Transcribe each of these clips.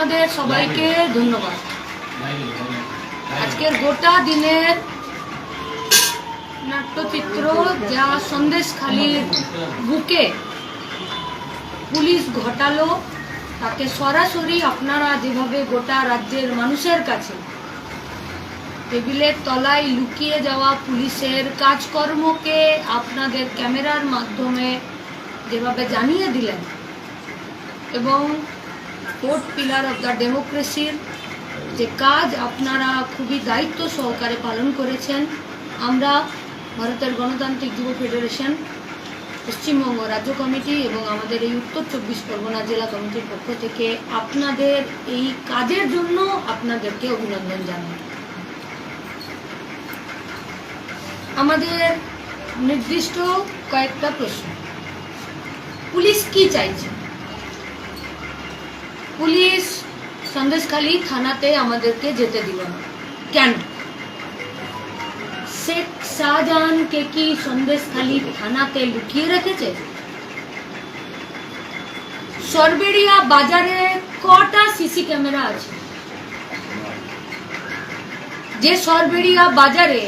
আপনাদের সবাইকে ধন্যবাদ। আজকের গোটা দিনের নাট্যচিত্র যা সন্দেশখালির বুকে পুলিশ ঘটালো, তাকে সরাসরি আপনারা যেভাবে গোটা রাজ্যের মানুষের কাছে টেবিলের তলায় লুকিয়ে যাওয়া পুলিশের কাজকর্মকে আপনাদের ক্যামেরার মাধ্যমে যেভাবে জানিয়ে দিলেন এবং ফোর্থ পিলার অফ দ্য ডেমোক্রেসির যে কাজ আপনারা খুবই দায়িত্ব সহকারে পালন করেছেন। আমরা ভারতের গণতান্ত্রিক যুব ফেডারেশন, পশ্চিমবঙ্গ রাজ্য কমিটি এবং আমাদের এই উত্তর চব্বিশ পরগনা জেলা কমিটির পক্ষ থেকে আপনাদের এই কাজের জন্য আপনাদেরকে অভিনন্দন জানাই। আমাদের নির্দিষ্ট কয়েকটা প্রশ্ন। পুলিশ কি চাইছে? পুলিশ সন্দেশখালী থানাতে আমাদেরকে যেতে দিল। না কেন? শেখ শাহজাহানকে কি সন্দেশখালী থানাতে লুকিয়ে রেখেছে? সরবেরিয়া বাজারে কটা সিসি ক্যামেরা আছে? যে সরবেরিয়া বাজারে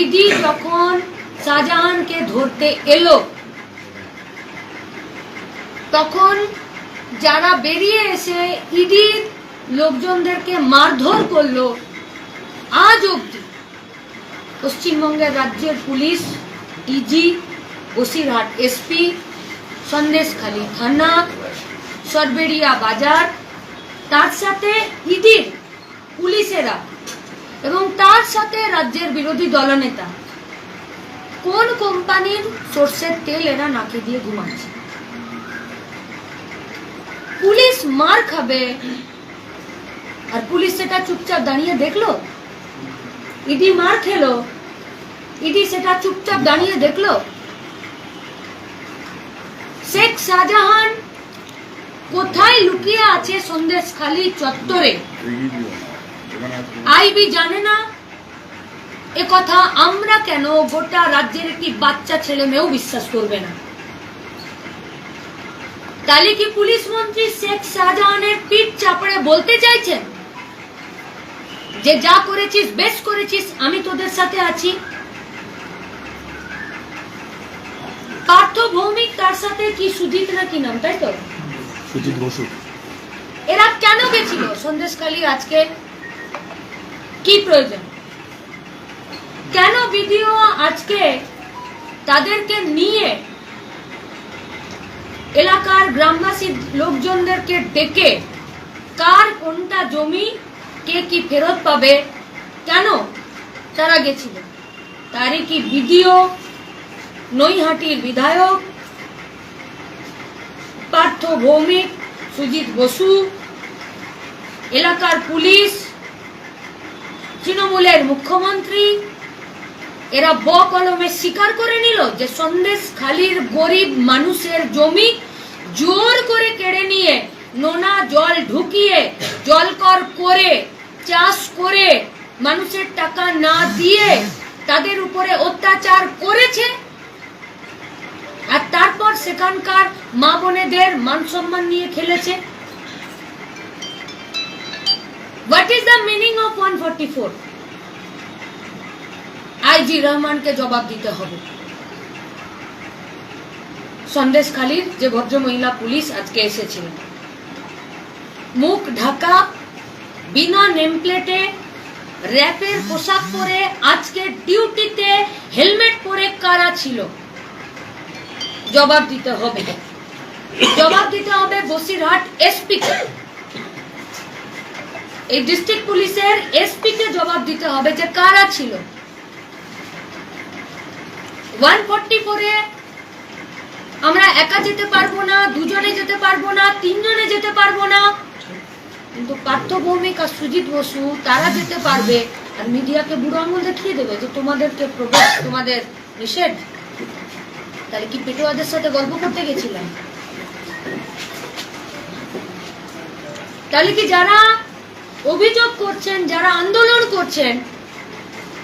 ইডি যখন শাহজাহানকে ধরতে এলো, তখন যারা বেরিয়ে এসে ইডির লোকজনদেরকে মারধর করল, আজ অবধি পশ্চিমবঙ্গের রাজ্যের police IG Basirhat SP, Sandeshkhali থানা সরবেরিয়া বাজার, তার সাথে ইডির পুলিশেরা এবং তার সাথে রাজ্যের বিরোধী দলনেতা। কোন কোম্পানির সর্ষের তেল এরা নাকে দিয়ে ঘুমাচ্ছে? পুলিশ মার খাবে। আর পুলিশ সেটা চুপচাপ দাঁড়িয়ে দেখল? ইডি মার খেলো। ইডি সেটা চুপচাপ দাঁড়িয়ে দেখল? শেখ শাহজাহান কোথায় লুকিয়ে আছে সন্দেশখালী চত্বরে? আইবি জানে না। এ কথা আমরা কেন গোটা রাজ্যের একটি বাচ্চা ছেলে মেয়েও বিশ্বাস করবে না? তাহলে কি পুলিশ মন্ত্রী শেখ শাহজাহানের পিঠ চাপড়ে বলতে চাইছেন? যে যা করেছিস বেশ করেছিস আমি তোদের সাথে আছি। পার্থ ভৌমিক তার সাথে কি সুজিত না কি নাম তাই তো? সুজিত বসু। এরা কেন গেছিল? সন্দেশখালী আজকে কি প্রয়োজন? কেন ভিডিও আজকে তাদেরকে নিয়ে এলাকার গ্রামবাসী লোকজনদেরকে ডেকে কার কোনটা জমি, কে কি ফেরত পাবে, কেন তারা গেছিল? তারই কি ভিডিও? নৈহাটির বিধায়ক পার্থ ভৌমিক সুজিত বসু, এলাকার পুলিশ, তৃণমূলের মুখ্যমন্ত্রী, এরা বকলমে স্বীকার করে নিল যে সন্দেশ খালির গরিব মানুষের জমি জোর করে কেড়ে নিয়ে নোনা জল ঢুকিয়ে জলকর করে চাষ করে মানুষের টাকা না দিয়ে তাদের উপরে অত্যাচার করেছে। আর তারপর সেখানকার মা বোনেদের মান সম্মান নিয়ে খেলেছে। What is the meaning of one forty four IG রহমানকে জবাব দিতে হবে। সন্দেশখালীর যে ভদ্র মহিলা পুলিশ আজকে এসেছিলেন মুখ ঢাকা, বিনা নেমপ্লেটে র্যাপের পোশাক পরে আজকে ডিউটিতে হেলমেট পরে কারা ছিল? জবাব দিতে হবে। জবাব দিতে হবে বসিরহাট এসপি কে। এই ডিস্ট্রিক্ট পুলিশের এসপি কে জবাব দিতে হবে যে কারা ছিল? ওয়ান ফোরটি ফোরে আমরা একা যেতে পারব না, দুজনে যেতে পারব না, তিনজনে যেতে পারব না। কিন্তু পার্থ ভৌমিক আর সুজিত বসু, তারা যেতে পারবে আর মিডিয়াকে বুড়ো আঙুল দেখিয়ে দেবে যে তোমাদেরকে প্রবেশ, তোমাদের নিষেধ। তাহলে কি পেটোয়াদের সাথে গল্প করতে গেছিলাম? তাহলে কি যারা অভিযোগ করছেন, যারা আন্দোলন করছেন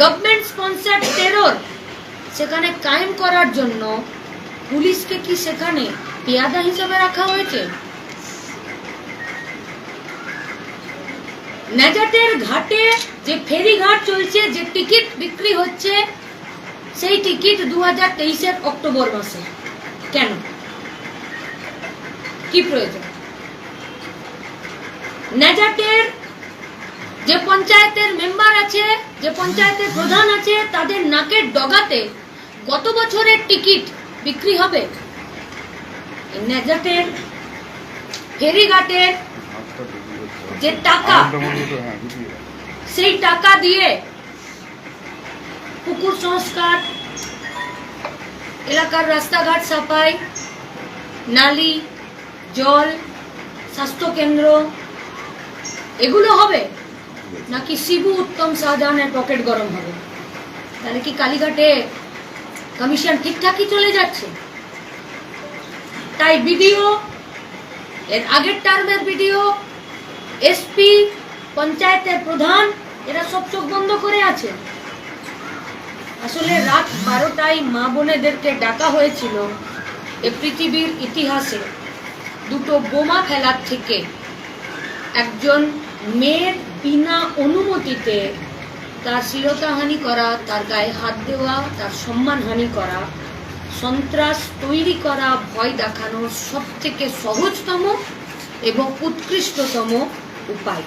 গভর্নমেন্ট স্পন্সার টেরর সেখানে কায়েম করার জন্য পুলিশকে কি সেখানে পেয়াদা হিসেবে রাখা হয়েছে? ন্যাজাটের ঘাটে যে ফেরি ঘাট চলছে, যে টিকিট বিক্রি হচ্ছে, সেই টিকিট দু হাজার তেইশের অক্টোবর মাসে। কেন? কি প্রয়োজন? ন্যাজাটের যে পঞ্চায়েতের মেম্বার আছে, যে পঞ্চায়েতের প্রধান আছে, তাদের নাকের ডগাতে গত বছরের টিকিট বিক্রি হবে। ফেরিঘাটের যে টাকা, সেই টাকা দিয়ে পুকুর সংস্কার, এলাকার রাস্তাঘাট সাফাই, নালি, জল, স্বাস্থ্যকেন্দ্র, এগুলো হবে? নাকি শিবু উত্তম শাহজাহানের পকেট গরম হবে? তাহলে কি কালীঘাটে কমিশন ঠিকঠাকই চলে যাচ্ছে। তাই বিডিও, এর আগের টার্মের বিডিও, এসপি, পঞ্চায়েতের প্রধান, এরা সব চোখ বন্ধ করে আছে। আসলে রাত বারোটায় মা বোনেদেরকে ডাকা হয়েছিল এ পৃথিবীর ইতিহাসে দুটো বোমা ফেলার থেকে। একজন মেয়ের বিনা অনুমতিতে তার শ্লীলতাহানি করা, তার গায়ে হাত দেওয়া, তার সম্মানহানি করা, সন্ত্রাস তৈরি করা, ভয় দেখানোর সব থেকে সহজতম এবং উৎকৃষ্টতম উপায়।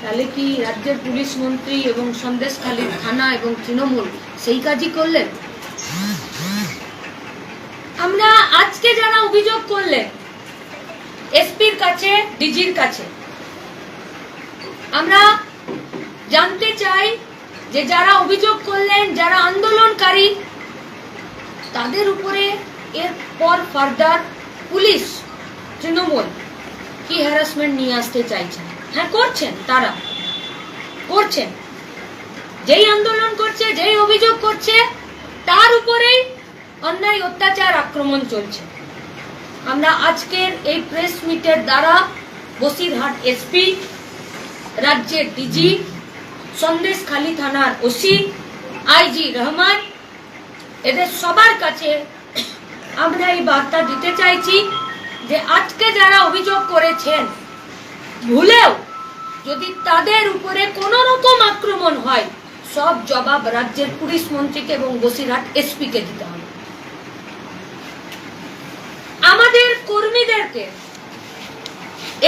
তাহলে কি রাজ্যের পুলিশ মন্ত্রী এবং সন্দেশখালীর থানা এবং তৃণমূল সেই কাজই করলেন? আমরা আজকে যারা অভিযোগ করলেন, এসপির কাছে, ডিজির কাছে, আমরা জানতে চাই যে যারা অভিযোগ করলেন, যারা আন্দোলনকারী, তাদের উপরে এরপর ফার্দার পুলিশ, তৃণমূল কি হ্যারাসমেন্ট নিয়ে আসতে চাইছেন? হ্যাঁ করছেন তারা। করছেন। যেই আন্দোলন করছে, যেই অভিযোগ করছে, তার উপরেই অন্যায়, অত্যাচার, আক্রমণ চলছে। আমরা আজকের এই প্রেস মিটের দ্বারা বসিরহাট এসপি রাজ্যের ডিজি সন্দেশখালী থানার ওসি, আইজি রহমান। এদের সবার কাছে আমরা এই বার্তা দিতে চাইছি যে আজকে যারা অভিযোগ করেছেন, ভুলেও যদি তাদের উপরে কোনো রকম আক্রমণ হয়, সব জবাব রাজ্যের পুলিশ মন্ত্রীকে এবং বসিরহাট এসপিকে দিতে হবে। আমাদের কর্মীদেরকে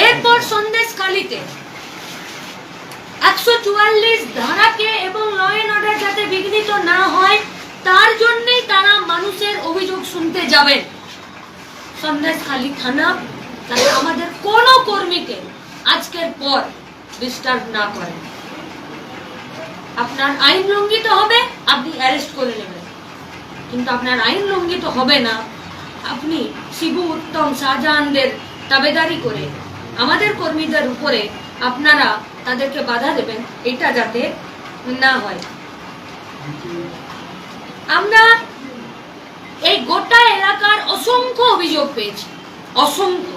এরপর সন্দেশখালিতে একশো চুয়াল্লিশ ধারাকে এবং ল অ্যান্ড অর্ডার যাতে বিঘ্নিত না হয়, তার জন্যই তারা মানুষের অভিযোগ শুনতে যাবেন সন্দেশখালী থানা তাতে আমাদের কোনো কর্মীকে আজকের পর ডিস্টার্ব না করেন। আপনার আইন লঙ্ঘিত হবে, আপনি অ্যারেস্ট করে নেবেন। কিন্তু আপনার আইন লঙ্ঘিত হবে না। আপনি শিবু, উত্তম, শাহজাহানদের তাবেদারি করে আমাদের কর্মীদের উপরে আপনারা তাদেরকে বাধা দেবেন, এটা যাতে না হয়। আমরা এই গোটা এলাকার অসংখ্য অভিযোগ পেয়েছি, অসংখ্য।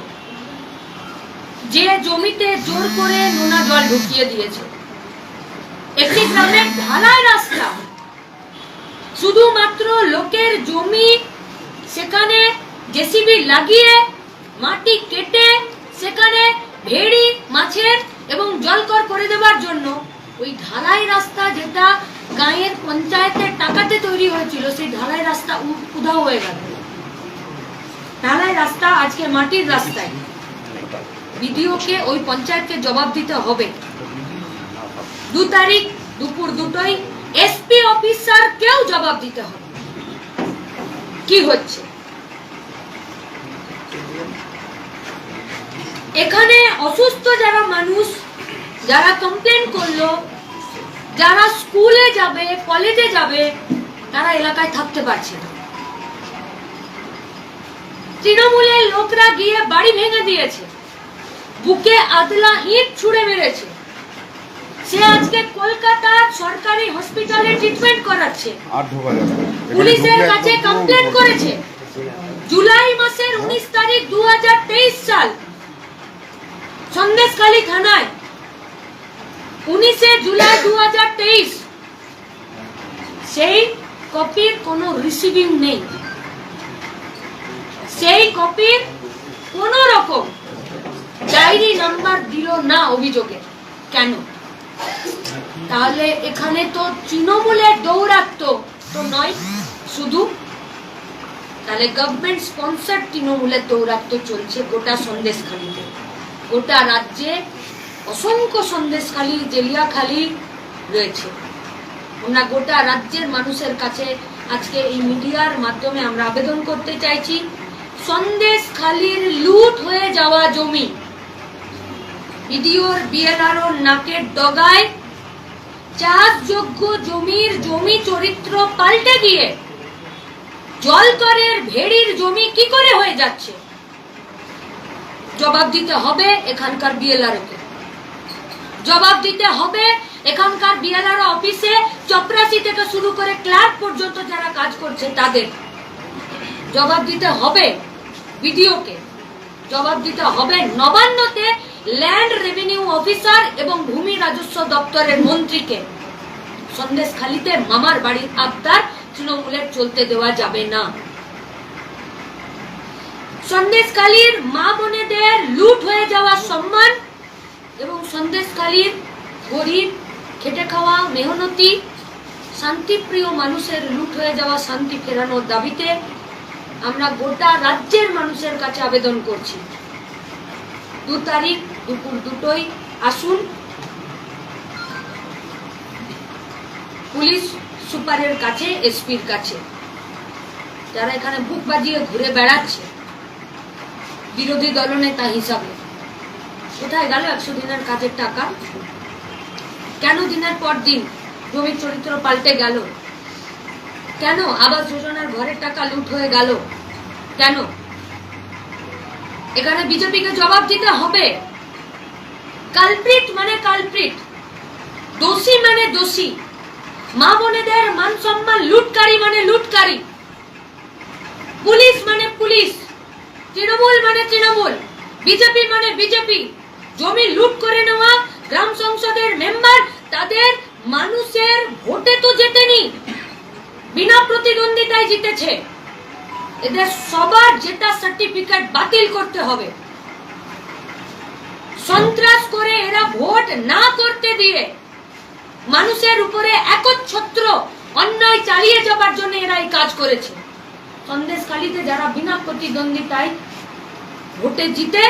যে জমিতে জোর করে নোনা জল ঢুকিয়ে দিয়েছে, একটি গ্রামের ঢালাই রাস্তা। শুধুমাত্র লোকের জমি, সেখানে জেসিবি লাগিয়ে মাটি কেটে, সেখানে ভেড়ি, মাছের করে দেওয়ার জন্য ওই ঢালাই রাস্তা যেটা গাঁয়ের পঞ্চায়েতের টাকাতে তৈরি হয়েছিল, সেই ঢালাই রাস্তা উধাও হয়ে গেল। ঢালাই রাস্তা আজকে মাটির রাস্তায়। বিডিওকে ওই পঞ্চায়েতকে জবাব দিতে হবে। দু তারিখ দুপুর দুটোই এসপি অফিসারকেও জবাব দিতে হবে। কি হচ্ছে? এখানে অসুস্থ যারা মানুষ যারা কমপ্লেন করল যারা স্কুলে যাবে কলেজে যাবে তারা এলাকায় থাকতে পারছে না। তৃণমূলের লোকরা গিয়ে বাড়ি ভেঙে দিয়েছে বুকে আদলা ইট ছুঁড়ে মেরেছে। সে আজকে কলকাতার সরকারি হসপিটালে ট্রিটমেন্ট করাচ্ছে। পুলিশের কাছে কমপ্লেন করেছে। জুলাই মাসের উনিশ তারিখ দু হাজার তেইশ সাল সন্দেশখালী থানায় উনিশে জুলাই দু সেই কপির কোনো রিসিভিং নেই। সেই কপির কোন রকম ডায়েরি নাম্বার দিল না অভিযোগে। কেন? তাহলে এখানে তো তৃণমূলের দৌরাত্ম তো নয়, শুধু তাহলে গভর্নমেন্ট স্পন্সার তৃণমূলের দৌরাত্ম চলছে গোটা সন্দেশখালীতে। গোটা রাজ্যে অসংখ্য সন্দেশখালী, জেলিয়াখালী রয়েছে। আমরা গোটা রাজ্যের মানুষের কাছে আজকে এই মিডিয়ার মাধ্যমে আমরা আবেদন করতে চাইছি, সন্দেশখালীর লুট হয়ে যাওয়া জমি। বিডিওর বিএলআরও নাকের ডগায় চাষযোগ্য জমির জমি চরিত্র পাল্টে গিয়ে জলকরের ভেড়ির জমি কি করে হয়ে যাচ্ছে? জবাব দিতে হবে এখানকার বিএলআরওকে। জবাব দিতে হবে। এখানকার বিএলআর অফিসে চপরাসি থেকে শুরু করে ক্লার্ক পর্যন্ত যারা কাজ করছে তাদের জবাব দিতে হবে বিডিওকে জবাব দিতে হবে নবান্নতে ল্যান্ড রেভিনিউ অফিসার এবং ভূমি রাজস্ব দপ্তরের মন্ত্রীকে। সন্দেশখালিতে মামার বাড়ির আবদার তৃণমূলের চলতে দেওয়া যাবে না। সন্দেশখালীর মা বোনেদের লুট হয়ে যাওয়া সম্মান এবং সন্দেশখালীর গরিব, খেটে খাওয়া, মেহনতি, শান্তিপ্রিয় মানুষের লুট হয়ে যাওয়া শান্তি ফেরানোর দাবিতে আমরা গোটা রাজ্যের মানুষের কাছে আবেদন করছি। দু তারিখ দুপুর দুটোই আসুন। পুলিশ সুপারের কাছে, এসপির কাছে। যারা এখানে বুক বাজিয়ে ঘুরে বেড়াচ্ছে, বিরোধী দলনেতা হিসাবে। কোথায় গেল একশো দিনের কাজের টাকা? কেন দিনের পর দিন জমির চরিত্র পাল্টে গেল? কেন আবাস যোজনার ঘরের টাকা লুট হয়ে গেল? কেন? এখানে বিজেপিকে জবাব দিতে হবে। কালপ্রিট মানে কালপ্রিট, দোষী মানে দোষী, মা বোনেদের মান সম্মান লুটকারী মানে লুটকারী, পুলিশ মানে পুলিশ, তৃণমূল মানে তৃণমূল, বিজেপি মানে বিজেপি। জমি লুট করে নেওয়া গ্রাম সংসদের মেম্বার, তাদের মানুষের ভোটে তো জেতেনি। বিনা প্রতিদ্বন্দ্বিতায় জিতেছে। এদের সবার জেতা সার্টিফিকেট বাতিল করতে হবে। সন্ত্রাস করে এরা ভোট না করতে দিয়ে মানুষের উপরে একচ্ছত্র অন্যায় চালিয়ে যাবার জন্য এরা এই কাজ করেছে। সন্দেশখালীতে যারা বিনা প্রতিদ্বন্দ্বিতায় ভোটে জিতে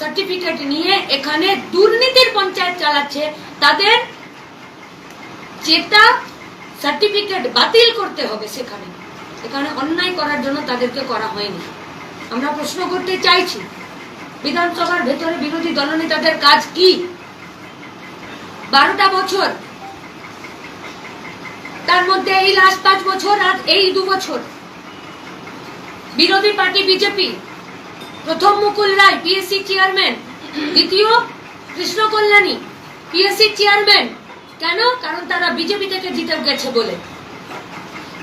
সার্টিফিকেট নিয়ে এখানে দুর্নীতির পঞ্চায়েত চালাচ্ছে। তাদের চেতা সার্টিফিকেট বাতিল করতে হবে সেখানে। এখানে অন্যায় করার জন্য তাদেরকে করা হয়নি। আমরা প্রশ্ন করতে চাইছি, বিধানসভার ভেতরে বিরোধী দলনেতাদের কাজ কি? বারোটা বছর। তার মধ্যে এই লাস্ট পাঁচ বছর আর এই দু বছর। বিরোধী পার্টি বিজেপি প্রথম মুকুল রায় পিএসসি চেয়ারম্যান দ্বিতীয়, কৃষ্ণ কল্যাণী পিএসসি চেয়ারম্যান কেন? কারণ তারা বিজেপি থেকে জিতে গেছে বলে।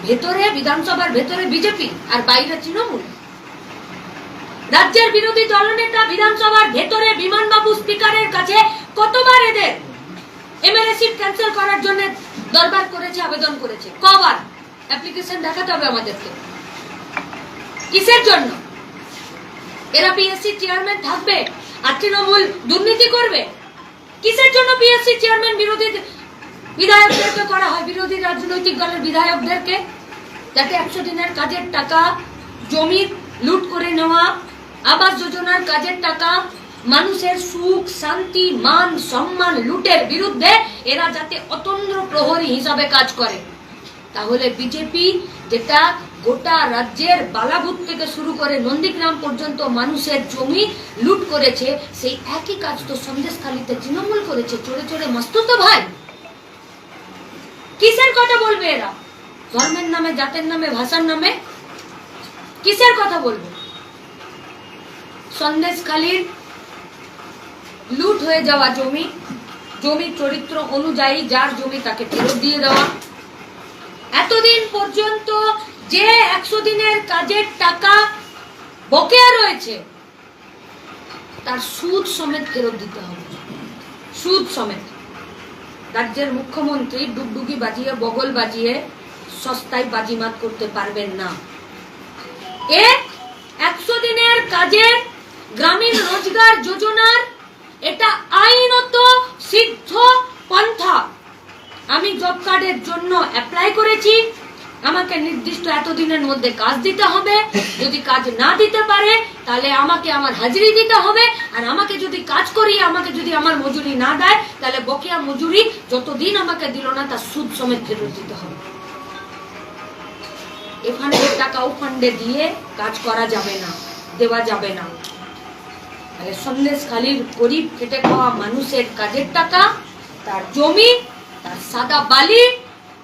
ভেতরে, বিধানসভার ভেতরে বিজেপি আর বাইরে তৃণমূল। রাজ্যের বিরোধী দলনেতা বিধানসভার ভেতরে বিমানবাবু স্পিকারের কাছে কতবার এদের এমএলএ ক্যান্সেল করার জন্য দরবার করেছে, আবেদন করেছে? কবার? অ্যাপ্লিকেশন দেখাতে হবে আমাদেরকে। কিসের জন্য? এরা পিএসসি চেয়ারম্যান থাকবে আর তৃণমূল দুর্নীতি করবে। কিসের জন্য পিএসসি চেয়ারম্যান বিরোধী বিধায়কদেরকে করা হয়? বিরোধী রাজনৈতিক দলের বিধায়কদেরকে? যাতে একশো দিনের কাজের টাকা, জমি লুট করে নেওয়া, আবাস যোজনার কাজের টাকা, মানুষের সুখ, শান্তি, মান, সম্মান লুটের বিরুদ্ধে এরা যাতে অতন্দ্র প্রহরী হিসাবে কাজ করে। তাহলে বিজেপি যেটা গোটা রাজ্যের বালাভূত থেকে শুরু করে নন্দীগ্রাম পর্যন্ত মানুষের জমি লুট করেছে, সেই একই কাজ তো সন্দেশখালীতে তৃণমূল করেছে। চড়ে চড়ে মস্তুত ভাই! কিসের কথা বলবে এরা? ধর্মের নামে, জাতের নামে, ভাষার নামে? কিসের কথা বলবে? সন্দেশখালীর লুট হয়ে যাওয়া জমি জমি চরিত্র অনুযায়ী যার জমি তাকে ফেরত দিয়ে দেওয়া। এতদিন পর্যন্ত যে একশো দিনের কাজের টাকা বকেয়া রয়েছে, তার সুদ সমেত ফেরত দিতে হবে। সুদ সমেত। রাজ্যের মুখ্যমন্ত্রী ডুগডুগি বাজিয়ে, বগল বাজিয়ে সস্তায় বাজিমাত করতে পারবেন না। একশো দিনের কাজে গ্রামীণ রোজগার যোজনার এটা আইনত সিদ্ধ পন্থা আমি জব কার্ডের জন্য অ্যাপ্লাই করেছি। আমাকে নির্দিষ্ট এতদিনের মধ্যে কাজ দিতে হবে। যদি কাজ না দিতে পারে, তাহলে আমাকে আমার হাজিরি দিতে হবে। আর আমাকে যদি কাজ করিয়ে, আমাকে যদি আমার মজুরি না দেয়, তাহলে বকেয়া মজুরি যতদিন আমাকে দিল না, তার সুদ সমেত ফেরত দিতে হবে। এখানে টাকা ও ফান্ডে দিয়ে কাজ করা যাবে না, দেওয়া যাবে না। তাহলে সন্দেশ খালির গরিব খেটে খাওয়া মানুষের কাজের টাকা, তার জমি, তার সাদা বালি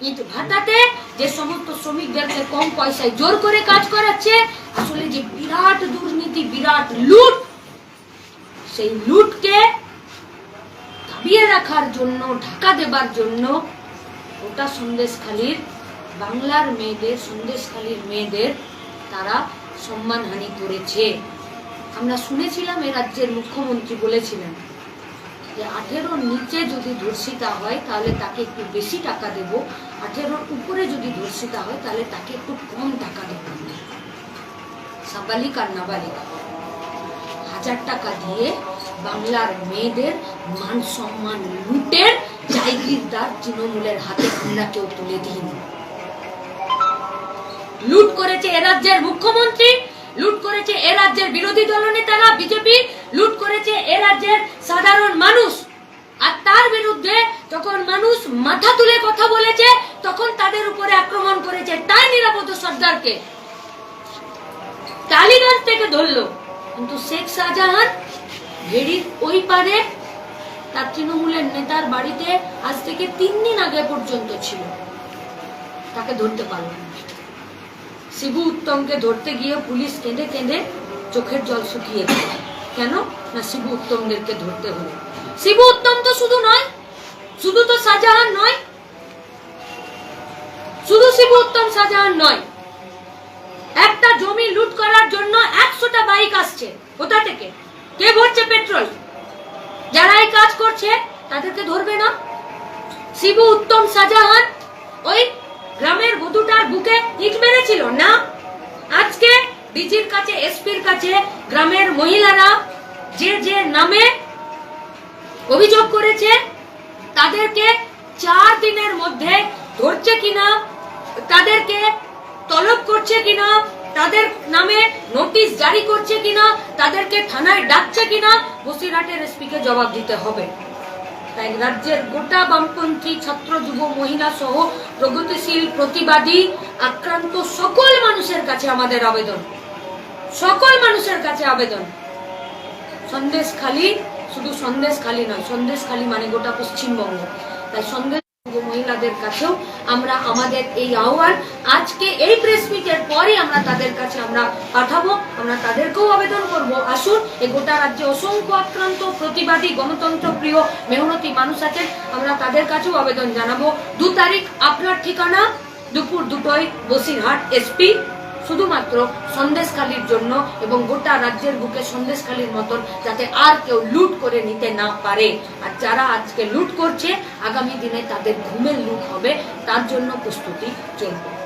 ইট ভাটাতে যে সমস্ত শ্রমিকদেরকে কম পয়সায় জোর করে কাজ করাচ্ছে, আসলে যে বিরাট দুর্নীতি, বিরাট লুট, সেই লুটকে দাবিয়ে রাখার জন্য, ঢাকা দেবার জন্য ওটা সন্দেশখালীর, বাংলার মেয়েদের, সন্দেশখালীর মেয়েদের তারা সম্মানহানি করেছে। আমরা শুনেছিলাম এ রাজ্যের মুখ্যমন্ত্রী বলেছিলেন যে আঠেরোর নিচে যদি ধর্ষিতা হয়, তাহলে তাকে একটু বেশি টাকা দেব। আঠেরোর উপরে যদি ধর্ষিতা হয়, তাহলে তাকে একটু কম টাকা দেব সাবালিক আর নাবালিকা। হাজার টাকা দিয়ে বাংলার মেয়েদের মান সম্মান লুটের জায়গিরদার তৃণমূলের হাতে আমরা কেউ তুলে দিইনি। লুট করেছে এ রাজ্যের মুখ্যমন্ত্রী, লুট করেছে এ রাজ্যের বিরোধী দলনেতারা বিজেপি, লুট করেছে এ রাজ্যের সাধারণ মানুষ। আর তার বিরুদ্ধে যখন মানুষ মাথা তুলে কথা বলেছে তখন তাদের উপরে আক্রমণ করেছে তাই নিরাপদ সর্দারকে। টালিগঞ্জ থেকে ধরলো। কিন্তু শেখ শাহজাহান ভেড়ির ওই পারে তার তৃণমূলের নেতার বাড়িতে আজ থেকে তিন দিন আগে পর্যন্ত ছিল। তাকে ধরতে পারল শিবু উত্তমকে ধরতে গিয়ে পুলিশ কেঁদে কেঁদে চোখের জল শুকিয়ে দিল কেন? না, শিবু উত্তমদেরকে ধরতে হলো। শিবু উত্তম তো শুধু নয়, শুধু তো শাহজাহান নয় শুধু শিবু উত্তম শাহজাহান নয়, একটা জমি লুট করার জন্য একশোটা বাইক আসছে। কোথা থেকে? কে ভরছে পেট্রোল? যারা এই কাজ করছে, তাদেরকে ধরবে না? শিবু উত্তম শাহজাহান ওই গ্রামের বধুটার বুকে ইট মেরেছিল, না? আজকে ডিজির কাছে, এসপির কাছে গ্রামের মহিলারা যে যে নামে অভিযোগ করেছে, তাদেরকে চার দিনের মধ্যে ধরছে কিনা তাদেরকে তলব করছে কিনা? তাদের নামে নোটিশ জারি করছে কিনা? তাদেরকে থানায় ডাকছে কিনা? বসিরহাটের এসপিকে জবাব দিতে হবে। তাই রাজ্যের গোটা বামপন্থী ছাত্র, যুব, মহিলা সহ প্রগতিশীল, প্রতিবাদী, আক্রান্ত সকল মানুষের কাছে আমাদের আবেদন। সকল মানুষের কাছে আবেদন। সন্দেশ খালি, শুধু সন্দেশ খালি নয়, সন্দেশ খালি মানে গোটা পশ্চিমবঙ্গ। তাই সন্দেশ মহিলাদের কাছেও আমরা আমাদের এই আহ্বান। আজকে এই প্রেস মিটের পরে আমরা তাদের কাছে আমরা পাঠাবো, আমরা তাদেরকেও আবেদন করব। আসুন এই গোটা রাজ্যে অসংখ্য আক্রান্ত, প্রতিবাদী, গণতন্ত্র প্রিয়, মেহনতি মানুষ আছে আমরা তাদের কাছেও আবেদন জানাব। দু তারিখ, আপনার ঠিকানা, দুপুর দুটোয় বসিরহাট এসপি শুধুমাত্র সন্দেশখালির জন্য এবং গোটা রাজ্যের বুকে সন্দেশখালির মতন যাতে আর কেউ লুট করে নিতে না পারে। আর যারা আজকে লুট করছে, আগামী দিনে তাদের ঘুমের লুট হবে, তার জন্য প্রস্তুতি চলবে।